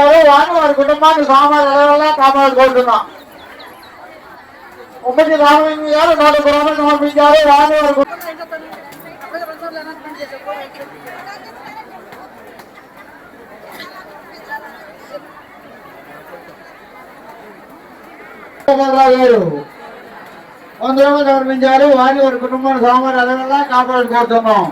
cr- వారిని వారి కుటుంబాన్ని సామాన్లు ఎలాగోలా కాపాడుకుంటున్నాం ఉమ్మడి రామలింగ గారు నూట గ్రామాలు సమర్పించారు వారిని వారి కుటుంబం గారు వంద రూపాయలు సమర్పించారు వారిని వారి కుటుంబాన్ని సామాన్లు ఎలాగోలా కాపాడుకుంటున్నాం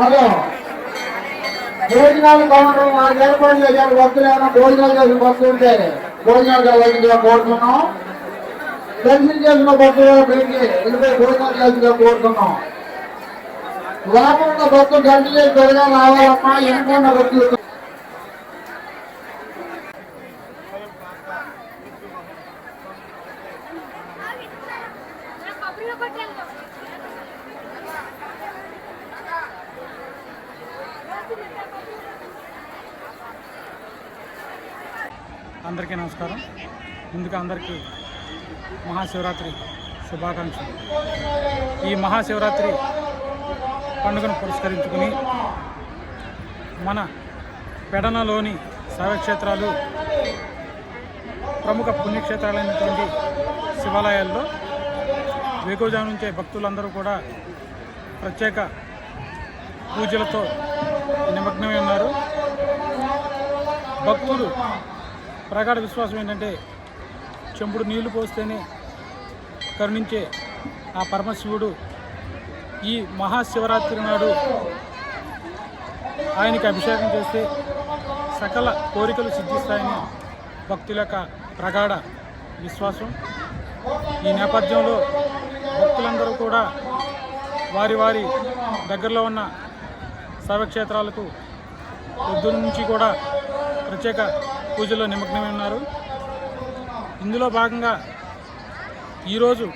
హలో. భోజనాలు కావడం మాకు ఏర్పాటు చేశారు భక్తులు ఏమైనా భోజనాలు చేసిన భక్తులు ఉంటే భోజనాలు కలిగిందిగా కోరుతున్నాం. దర్శనం చేసిన భక్తులు బయటికి భోజనాలు చేసిందిగా కోరుతున్నాం. లోపల ఉన్న భక్తులు గంట చేసి పెరగా రావాలమ్మా ఎన్నుకున్న భక్తులు అందరికీ నమస్కారం ముందుగా అందరికీ మహాశివరాత్రి శుభాకాంక్షలు. ఈ మహాశివరాత్రి పండుగను పురస్కరించుకుని మన పెడనలోని శైవక్షేత్రాలు ప్రముఖ పుణ్యక్షేత్రాలైనటువంటి శివాలయాల్లో వేకోజా నుంచే భక్తులందరూ కూడా ప్రత్యేక పూజలతో నిమగ్నమై ఉన్నారు. భక్తులు ప్రగాఢ విశ్వాసం ఏంటంటే చెంపుడు నీళ్ళు పోస్తేనే కరుణించే ఆ పరమశివుడు ఈ మహాశివరాత్రి నాడు ఆయనకి అభిషేకం చేస్తే సకల కోరికలు సిద్ధిస్తాయని భక్తుల యొక్క ప్రగాఢ విశ్వాసం. ఈ నేపథ్యంలో భక్తులందరూ కూడా వారి వారి దగ్గరలో ఉన్న శైవక్షేత్రాలకు పొద్దున్న నుంచి కూడా ప్రత్యేక పూజల్లో నిమగ్నమై ఉన్నారు. ఇందులో భాగంగా ఈరోజు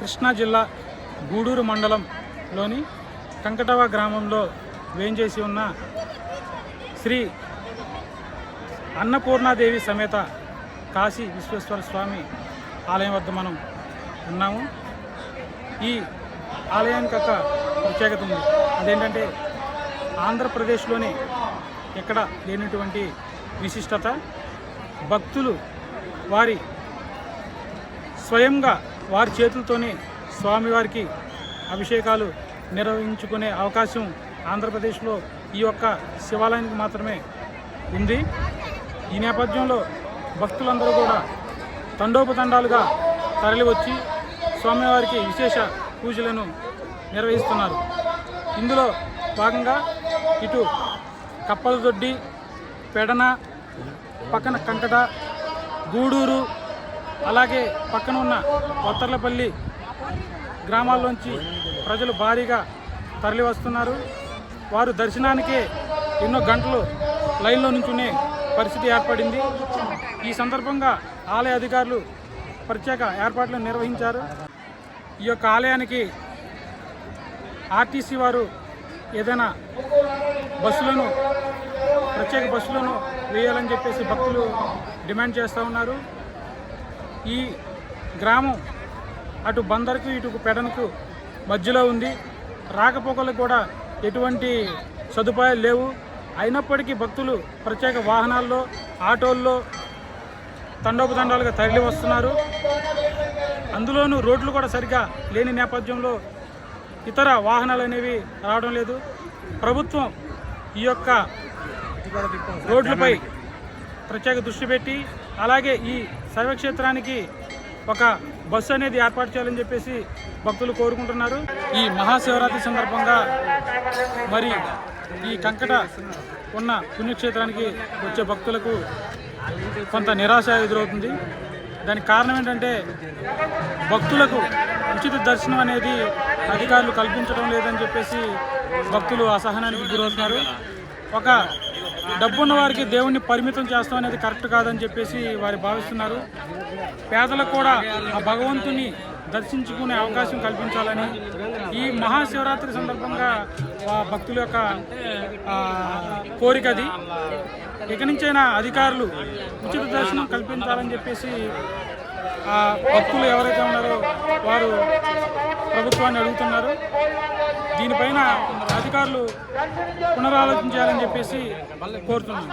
కృష్ణా జిల్లా గూడూరు మండలంలోని కంకటవ గ్రామంలో వేంచేసి ఉన్న శ్రీ అన్నపూర్ణాదేవి సమేత కాశీ విశ్వేశ్వర స్వామి ఆలయం వద్ద మనం ఉన్నాము. ఈ ఆలయానికి ఒక ప్రత్యేకత ఉంది. అదేంటంటే ఆంధ్రప్రదేశ్లోనే ఎక్కడ లేనటువంటి విశిష్టత భక్తులు వారి స్వయంగా వారి చేతులతోనే స్వామివారికి అభిషేకాలు నిర్వహించుకునే అవకాశం ఆంధ్రప్రదేశ్లో ఈ యొక్క శివాలయానికి మాత్రమే ఉంది. ఈ నేపథ్యంలో భక్తులందరూ కూడా తండోపతండాలుగా తరలివచ్చి స్వామివారికి విశేష పూజలను నిర్వహిస్తున్నారు. ఇందులో భాగంగా ఇటు కప్పలదొడ్డి పెడన పక్కన కంకట గూడూరు అలాగే పక్కన ఉన్న కొత్తర్లపల్లి గ్రామాల్లోంచి ప్రజలు భారీగా తరలి వస్తున్నారు వారు దర్శనానికే ఎన్నో గంటలు లైన్లో నుంచునే పరిస్థితి ఏర్పడింది. ఈ సందర్భంగా ఆలయ అధికారులు ప్రత్యేక ఏర్పాట్లు నిర్వహించారు. ఈ యొక్క ఆలయానికి ఆర్టీసీ వారు ఏదైనా బస్సులను ప్రత్యేక బస్సులను వేయాలని చెప్పేసి భక్తులు డిమాండ్ చేస్తూ ఉన్నారు. ఈ గ్రామం అటు బందర్కు ఇటు పెడనకు మధ్యలో ఉంది. రాకపోకలకు కూడా ఎటువంటి సదుపాయాలు లేవు. అయినప్పటికీ భక్తులు ప్రత్యేక వాహనాల్లో ఆటోల్లో తండోపతండాలుగా తరలి వస్తున్నారు. అందులోనూ రోడ్లు కూడా సరిగ్గా లేని నేపథ్యంలో ఇతర వాహనాలు అనేవి రావడం లేదు. ప్రభుత్వం ఈ యొక్క రోడ్లపై ప్రత్యేక దృష్టి పెట్టి అలాగే ఈ శైవక్షేత్రానికి ఒక బస్సు అనేది ఏర్పాటు చేయాలని చెప్పేసి భక్తులు కోరుకుంటున్నారు. ఈ మహాశివరాత్రి సందర్భంగా మరి ఈ కంకట ఉన్న పుణ్యక్షేత్రానికి వచ్చే భక్తులకు కొంత నిరాశ ఎదురవుతుంది. దానికి కారణం ఏంటంటే భక్తులకు ఉచిత దర్శనం అనేది అధికారులు కల్పించడం లేదని చెప్పేసి భక్తులు అసహనానికి గురవుతున్నారు. ఒక డబ్బున్న వారికి దేవుణ్ణి పరిమితం చేస్తాం అనేది కరెక్ట్ కాదని చెప్పేసి వారు భావిస్తున్నారు. పేదలకు కూడా ఆ భగవంతుని దర్శించుకునే అవకాశం కల్పించాలని ఈ మహాశివరాత్రి సందర్భంగా ఆ భక్తుల యొక్క కోరిక అది. ఇక నుంచైనా అధికారులు ఉచిత దర్శనం కల్పించాలని చెప్పేసి ఆ భక్తులు ఎవరైతే ఉన్నారో వారు ప్రభుత్వాన్ని అడుగుతున్నారు. దీనిపైన అధికారులు పునరాలోచించాలని చెప్పేసి కోరుతున్నాను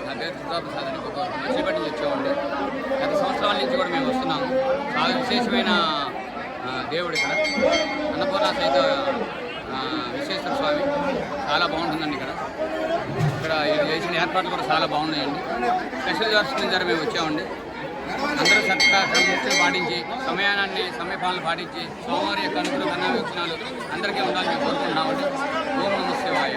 నా పేరు దుర్గాప్రసాద్ అని ఒక మచిలీపట్నం నుంచి వచ్చామండి. గత సంవత్సరాల నుంచి కూడా మేము వస్తున్నాము. చాలా విశేషమైన ఆ, దేవుడు ఇక్కడ. అన్నపూర్ణ సైత ఆ, విశ్వేశ్వర స్వామి. చాలా బాగుంటుందండి ఇక్కడ. వీళ్ళు చేసిన ఏర్పాట్లు కూడా చాలా బాగున్నాయండి. స్పెషల్ దర్శనం ద్వారా మేము వచ్చామండి. అందరూ చక్కగా క్రమశిక్షణ పాటించి సమయాన్ని సమయపాలన పాటించి సోమవారి యొక్క కన్నా వీక్షణాలు అందరికీ ఉండాలని మేము కోరుకుంటున్నామండి. ఓం నమ శివాయ.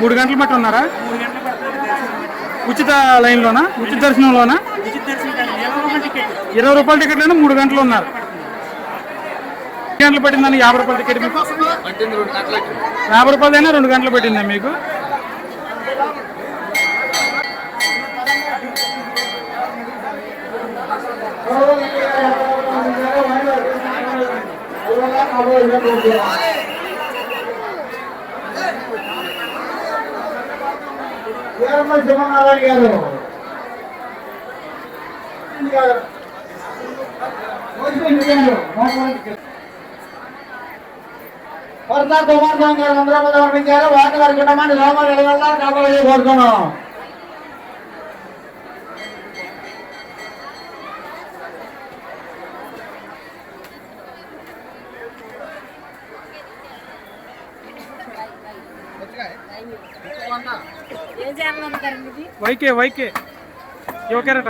మూడు గంటలు బట్టి ఉన్నారా? ఉచిత లైన్లోనా? ఉచిత దర్శనంలోనా? ఇరవై రూపాయల టికెట్లైనా మూడు గంటలు ఉన్నారు. గంటలు పట్టిందని యాభై రూపాయల టికెట్ మీకు? యాభై రూపాయలైనా రెండు గంటలు పట్టిందా మీకు? శివనారాయణ గారు జాగ్రత్త. గారు చేయండి. మోకాళ్ళకి. వరద గారు అందరూ కూడా పంపించారు వాటి వారి కుటుంబాన్ని లోపల వెళ్ళాలని కాపాడి కోరుతున్నాం ఏం చేయాలనుకుంటారండి ఇది వైకే వైకే యువకెరట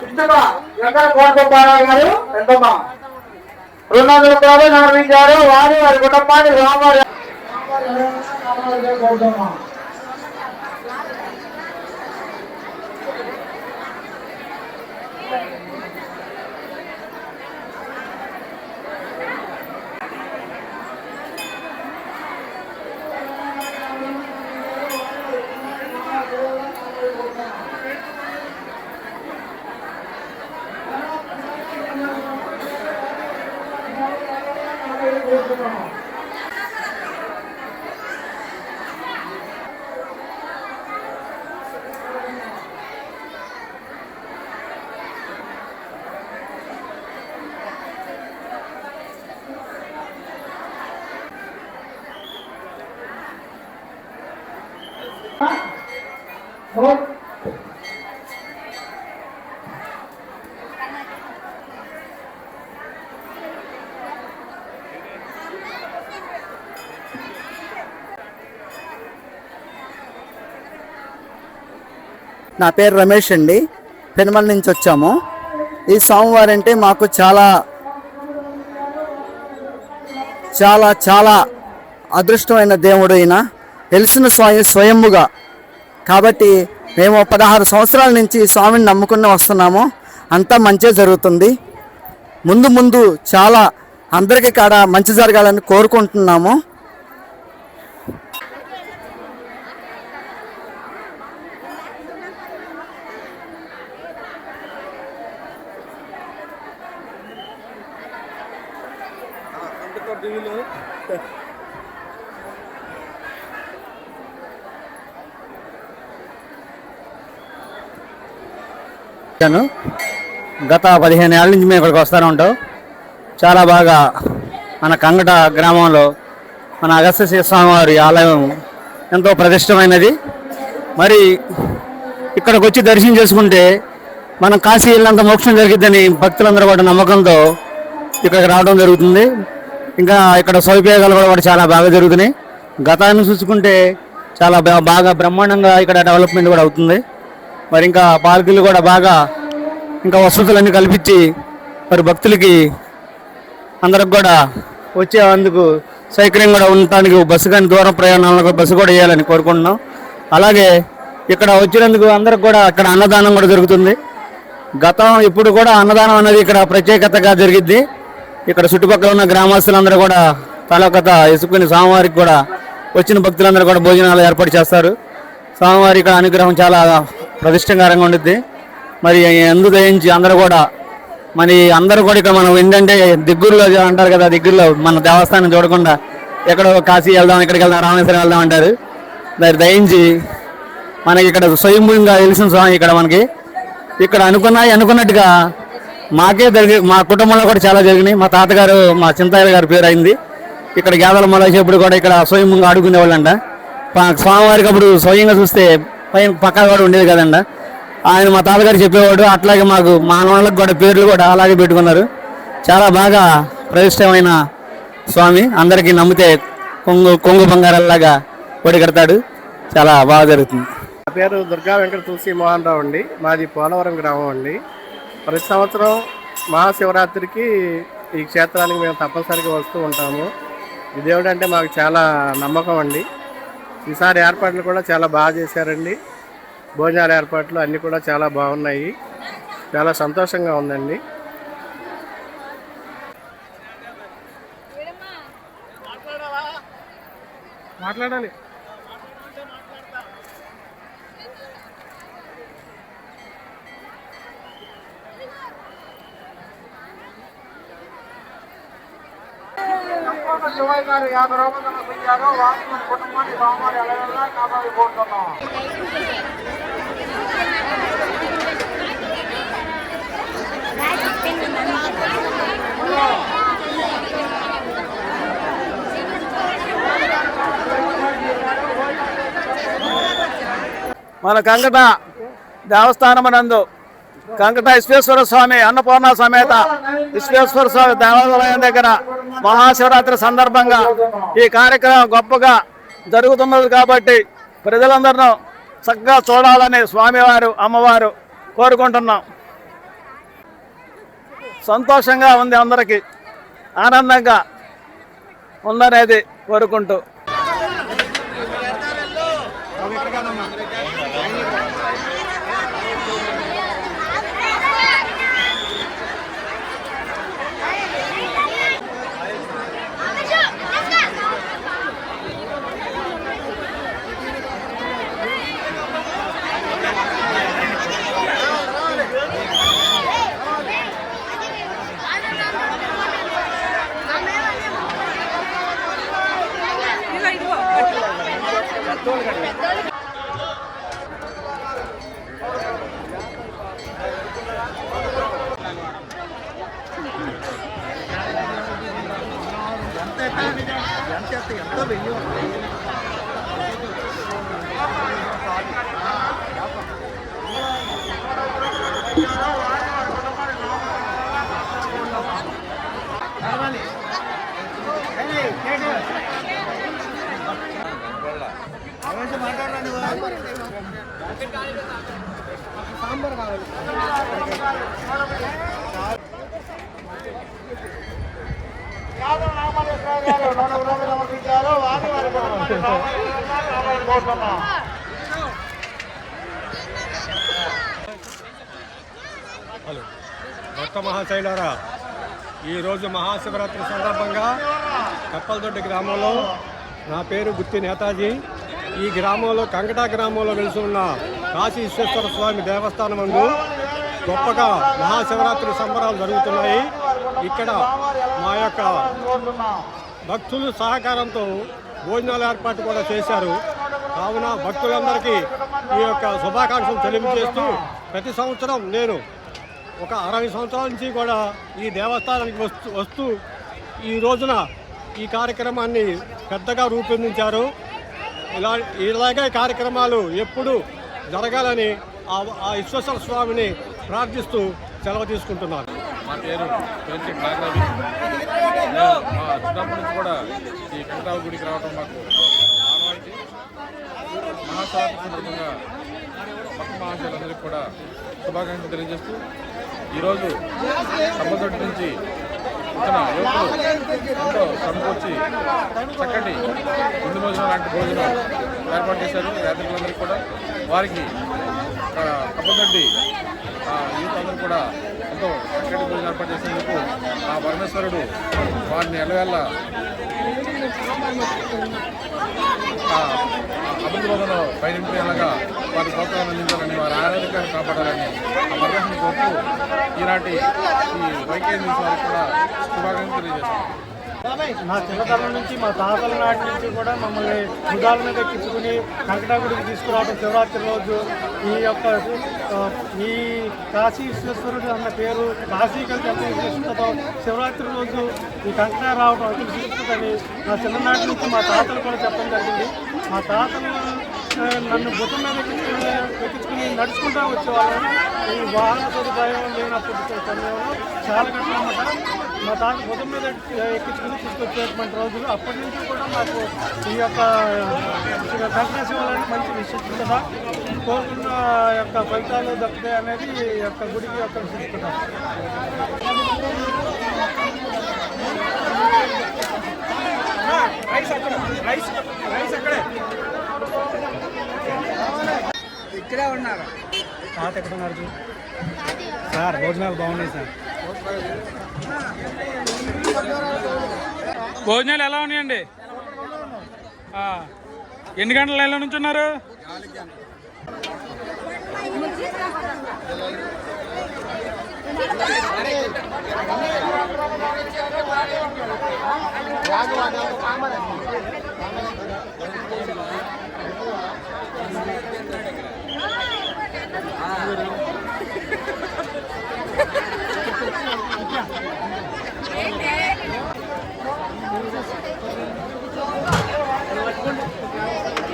చిన్నగా ఎక్కడ కోరుకుంటారావు గారు ఎంతమ్మా రెండు వందల రూపాయలు సమర్పించారు వారి వారి కుటుంబాన్ని రామారి నా పేరు రమేష్ అండి. పెనుమల నుంచి వచ్చాము. ఈ సోమవారం అంటే మాకు చాలా చాలా చాలా అదృష్టమైన దేవుడు అయిన తెలిసిన స్వామి స్వయముగా కాబట్టి మేము పదహారు సంవత్సరాల నుంచి స్వామిని నమ్ముకుని వస్తున్నాము. అంతా మంచే జరుగుతుంది. ముందు ముందు చాలా అందరికీ కాడ మంచి జరగాలని కోరుకుంటున్నాము. వచ్చాను. గత పదిహేను ఏళ్ళ నుంచి మేము ఇక్కడికి వస్తూనే ఉంటాం. చాలా బాగా మన కంగట గ్రామంలో మన అగస్త్య స్వామివారి ఆలయం ఎంతో ప్రతిష్టమైనది. మరి ఇక్కడికి వచ్చి దర్శనం చేసుకుంటే మనం కాశీ వెళ్ళినంత మోక్షం జరిగిద్దని భక్తులందరూ కూడా నమ్మకంతో ఇక్కడికి రావడం జరుగుతుంది. ఇంకా ఇక్కడ సౌపయోగాలు కూడా చాలా బాగా జరుగుతున్నాయి. గతాన్ని చూసుకుంటే చాలా బాగా బ్రహ్మాండంగా ఇక్కడ డెవలప్మెంట్ కూడా అవుతుంది. మరి ఇంకా పార్కులు కూడా బాగా ఇంకా వసతులన్నీ కల్పించి మరి భక్తులకి అందరికి కూడా వచ్చేందుకు సౌకర్యం కూడా ఉండటానికి బస్సు కానీ దూరం ప్రయాణాలకు బస్సు కూడా వేయాలని కోరుకుంటున్నాం. అలాగే ఇక్కడ వచ్చినందుకు అందరికి కూడా ఇక్కడ అన్నదానం కూడా జరుగుతుంది. గతం ఇప్పుడు కూడా అన్నదానం అనేది ఇక్కడ ప్రత్యేకతగా జరిగిద్ది. ఇక్కడ చుట్టుపక్కల ఉన్న గ్రామస్తులందరూ కూడా తలకత ఇసుకుని స్వామివారికి కూడా వచ్చిన భక్తులందరూ కూడా భోజనాలు ఏర్పాటు చేస్తారు. స్వామివారి ఇక్కడ అనుగ్రహం చాలా ప్రతిష్టంకరంగా ఉండిద్ది. మరి ఎందు దయించి అందరూ కూడా మరి అందరూ కూడా ఇక్కడ మనం ఏంటంటే దిగ్గురులో అంటారు కదా దిగ్గురులో మన దేవస్థానం చూడకుండా ఎక్కడో కాశీ వెళ్దాం ఇక్కడికి వెళ్దాం రామేశ్వరం వెళ్దాం అంటారు. దాన్ని దయించి మనకి ఇక్కడ స్వయంభూంగా తెలిసిన స్వామి ఇక్కడ మనకి. ఇక్కడ అనుకున్నాయి అనుకున్నట్టుగా మాకే జరిగి మా కుటుంబంలో కూడా చాలా జరిగినాయి. మా తాతగారు మా చింతయ్య గారి పేరు అయింది. ఇక్కడ గేదల మొలసేపుడు కూడా ఇక్కడ స్వయంభూంగా ఆడుకునేవాళ్ళంట. స్వామివారికి అప్పుడు స్వయంగా చూస్తే పైన పక్కా కూడా ఉండేది కదండ. ఆయన మా తాతగారు చెప్పేవాడు అట్లాగే మాకు మానవాళ్ళకి కూడా పేర్లు కూడా అలాగే పెట్టుకున్నారు. చాలా బాగా ప్రతిష్టమైన స్వామి అందరికీ నమ్మితే కొంగు కొంగు బంగారాల్లాగా ఒడి కడతాడు. చాలా బాగా జరుగుతుంది. నా పేరు దుర్గా వెంకట తులసి మోహన్ రావు అండి. మాది పోలవరం గ్రామం అండి. ప్రతి సంవత్సరం మహాశివరాత్రికి ఈ క్షేత్రానికి మేము తప్పనిసరిగా వస్తూ ఉంటాము. ఈ మాకు చాలా నమ్మకం అండి. ఈసారి ఏర్పాట్లు కూడా చాలా బాగా చేశారండి. భోజనాల ఏర్పాట్లు అన్నీ కూడా చాలా బాగున్నాయి. చాలా సంతోషంగా ఉందండి. మాట్లాడాలి. శివయ్య గారు యాభై రూపాయలు ఇచ్చారు మన కుటుంబాన్ని సోమవారం ఎలాగల్లా కాపాడి కోరుతున్నాం. మన కంకట దేవస్థానం నందు కంకట విశ్వేశ్వర స్వామి అన్నపూర్ణ సమేత విశ్వేశ్వర స్వామి దేవాలయం దగ్గర మహాశివరాత్రి సందర్భంగా ఈ కార్యక్రమం గొప్పగా జరుగుతున్నది కాబట్టి ప్రజలందరూ చక్కగా చూడాలని స్వామివారు అమ్మవారు కోరుకుంటున్నాం. సంతోషంగా ఉంది అందరికీ ఆనందంగా ఉందనేది కోరుకుంటూ హలో. భక్త మహాశైలారా ఈరోజు మహాశివరాత్రి సందర్భంగా కప్పలదొడ్డి గ్రామంలో నా పేరు గుత్తి నేతాజీ. ఈ గ్రామంలో కంకటా గ్రామంలో వెలిసి ఉన్న కాశీ విశ్వేశ్వర స్వామి దేవస్థానం నందు గొప్పగా మహాశివరాత్రి సంబరాలు జరుగుతున్నాయి. ఇక్కడ మా యొక్క భక్తులు సహకారంతో భోజనాల ఏర్పాటు కూడా చేశారు. కావున భక్తులందరికీ ఈ యొక్క శుభాకాంక్షలు తెలియజేస్తూ ప్రతి సంవత్సరం నేను ఒక అరవై సంవత్సరాల నుంచి కూడా ఈ దేవస్థానానికి వస్తూ వస్తూ ఈ రోజున ఈ కార్యక్రమాన్ని పెద్దగా రూపొందించారు. ఇలా ఇలాగే కార్యక్రమాలు ఎప్పుడు జరగాలని ఆ ఆ విశ్వేశ్వర స్వామిని ప్రార్థిస్తూ సెలవు తీసుకుంటున్నారు మా పేరు పెంచి నాగరాజు మా చిన్నప్పటి నుంచి కూడా ఈ వెంకటరావు గుడికి రావడం మాకు ఆనవాయితీ. మహాశివరాత్రి సందర్భంగా భక్త కూడా శుభాకాంక్షలు తెలియజేస్తూ ఈరోజు కమ్మదొడ్డి నుంచి ఇతర యువకులు ఎంతో సమకూర్చి చక్కటి ముందు భోజనం లాంటి భోజనం ఏర్పాటు చేశారు యాత్రికులందరికీ కూడా వారికి కప్పదొడ్డి యూత్ అందరూ కూడా ఎంతో చక్కటి భోజనం ఏర్పాటు చేసినందుకు ఆ పరమేశ్వరుడు వారిని ఎల్లవేళ్ళ ఆ అభివృద్ధిలో పయనింపేలాగా వారి ప్రోత్సాహం అందించాలని వారి ఆరోగ్యాన్ని కాపాడాలని ఆ పరమేశ్వరుని కోరుతూ ఈనాటి ఈ వైకే వారికి కూడా శుభాకాంక్షలు తెలియజేస్తాను మా చిన్నతనం నుంచి మా తాతల నాటి నుంచి కూడా మమ్మల్ని భుజాల మీద ఎక్కించుకుని కంకటాగుడికి తీసుకురావడం శివరాత్రి రోజు. ఈ యొక్క ఈ కాశీ విశ్వేశ్వరుడు అన్న పేరు కాశీ కలిసి ఎంత విశిష్టతో శివరాత్రి రోజు ఈ కంకటా రావడం అతి విశిష్టతని నా చిన్ననాటి నుంచి మా తాతలు కూడా చెప్పడం జరిగింది. మా తాతలు నన్ను భుజం మీద ఎక్కించుకుని ఎక్కించుకుని నడుచుకుంటూ వచ్చేవాళ్ళని ఈ వాహన సదుపాయం లేనప్పుడు సమయంలో చాలా కష్టమన్నమాట మా తాత భుజం మీద ఎక్కించుకుని తీసుకొచ్చేటువంటి రోజులు. అప్పటి నుంచి కూడా మాకు ఈ యొక్క కల్పన శివాలయానికి మంచి విశిష్టత కోరుకున్న యొక్క ఫలితాలు దక్కుతాయి అనేది ఈ యొక్క గుడికి యొక్క విశిష్టత. ఇక్కడే ఉన్నారు. తాత ఎక్కడ ఉన్నారు? సార్ భోజనాలు బాగున్నాయి సార్. భోజనాలు ఎలా ఉన్నాయండి? ఎన్ని గంటల లైన్లో నుంచున్నారు? రాజు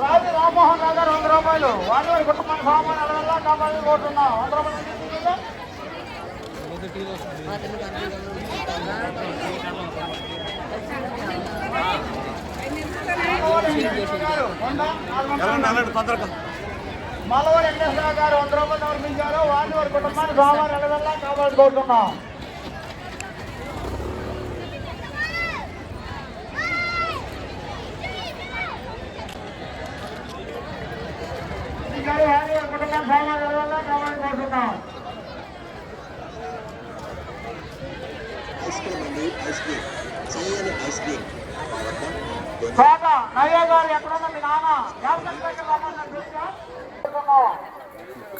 రాజు రామ్మోహన్ రావు గారు వంద రూపాయలు. వాటి వారి కుటుంబానికి సామాన్ అడగల్లా కావాలని కోరుతున్నాం వంద రూపాయలు తీసుకుంటే మల్లవారి వెంకటేశ్వర గారు వంద రూపాయలు సమర్పించారు. వాటి వారి కుటుంబాన్ని సామాన్ అడగల్లా కావాలని కోరుతున్నాం గారు వారి వారి కుటుంబానికి సామాన్ అడగల్లా కావాలని కోరుతున్నాం తోట నయ్య గారు ఎక్కడున్నా మీ నాన్న యాభై రూపాయలు రమ్మన్నారు తెలుసా? కోరుతున్నాం.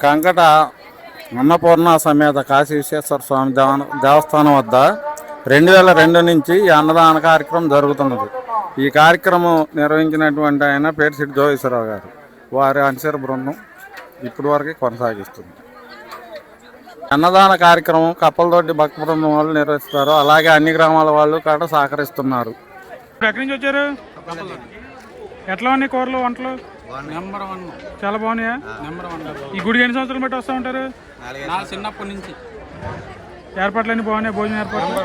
కంకట అన్నపూర్ణ సమేత కాశీ విశ్వేశ్వర స్వామి దేవ- దేవస్థానం వద్ద రెండు వేల రెండు నుంచి ఈ అన్నదాన కార్యక్రమం జరుగుతున్నది ఈ కార్యక్రమం నిర్వహించినటువంటి ఆయన పేరుసిటి జోగేశ్వరరావు గారు వారి అనుసర బృందం ఇప్పటి కొనసాగిస్తుంది అన్నదాన కార్యక్రమం కప్పలతోటి భక్త బృందం వాళ్ళు నిర్వహిస్తారు. అలాగే అన్ని గ్రామాల వాళ్ళు కూడా సహకరిస్తున్నారు. ఎక్కడి నుంచి వచ్చారు? ఎట్లా ఉన్నాయి కూరలు వంటలు? Number one. చాలా బాగున్నాయా? నెంబర్ వన్ ఈ గుడికి ఎన్ని సంవత్సరాలు బట్టి వస్తూ ఉంటారు? నా చిన్నప్పటి నుంచి. ఏర్పాట్లన్నీ బాగున్నాయి? భోజన ఏర్పాట్లు?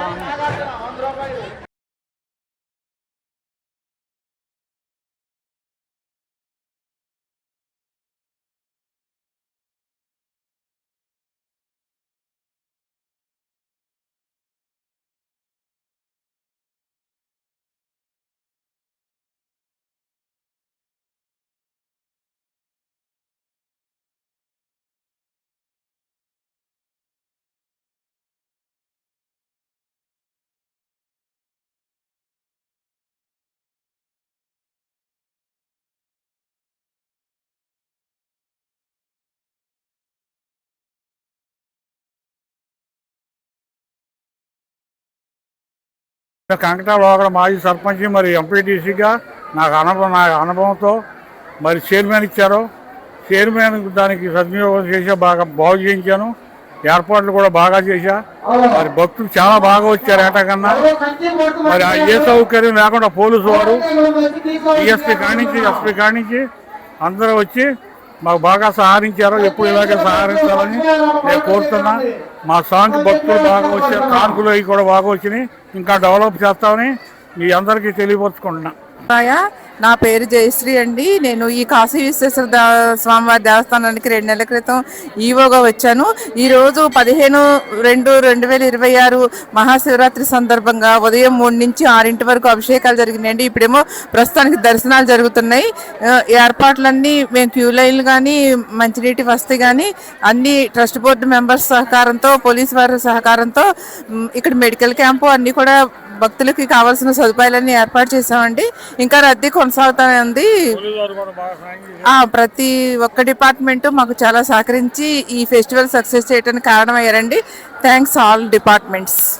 కంకటాలో అక్కడ మాజీ సర్పంచ్ మరి ఎంపీటీసీగా నాకు అనుభవం నా అనుభవంతో మరి చైర్మన్ ఇచ్చారు. చైర్మన్ దానికి సద్వినియోగం చేసా బాగా బాగు చేయించాను. ఏర్పాట్లు కూడా బాగా చేశా. మరి భక్తులు చాలా బాగా వచ్చారు ఏటకన్నా మరి ఆ ఏ సౌకర్యం లేకుండా పోలీసు వారు డిఎస్పీ కానించి ఎస్పీ కానించి అందరూ వచ్చి మాకు బాగా సహకరించారు ఎప్పుడు ఇలాగే సహకరించాలని నేను కోరుతున్నా. మా సాంగ్ భక్తులు బాగా వచ్చారు కానుకలు అవి కూడా బాగా వచ్చినాయి. ఇంకా డెవలప్ చేస్తామని మీ అందరికీ తెలియపరుచుకుంటున్నా. నా పేరు జయశ్రీ అండి. నేను ఈ కాశీ విశ్వేశ్వర స్వామివారి దేవస్థానానికి రెండు నెలల క్రితం ఈవోగా వచ్చాను. ఈరోజు పదిహేను రెండు రెండు వేల ఇరవై ఆరు మహాశివరాత్రి సందర్భంగా ఉదయం మూడు నుంచి ఆరింటి వరకు అభిషేకాలు జరిగినాయండి. ఇప్పుడేమో ప్రస్తుతానికి దర్శనాలు జరుగుతున్నాయి. ఏర్పాట్లన్నీ మేము క్యూ లైన్లు కానీ మంచినీటి వసతి కానీ అన్ని ట్రస్ట్ బోర్డు మెంబర్స్ సహకారంతో పోలీస్ వారి సహకారంతో ఇక్కడ మెడికల్ క్యాంపు అన్నీ కూడా భక్తులకి కావాల్సిన సదుపాయాలన్నీ ఏర్పాటు చేసామండి ఇంకా రద్దీ కొనసాగుతూనే ఉంది. ఆ, ప్రతి ఒక్క డిపార్ట్మెంట్ మాకు చాలా సహకరించి ఈ ఫెస్టివల్ సక్సెస్ చేయడానికి కారణమయ్యారండి. Thanks all departments.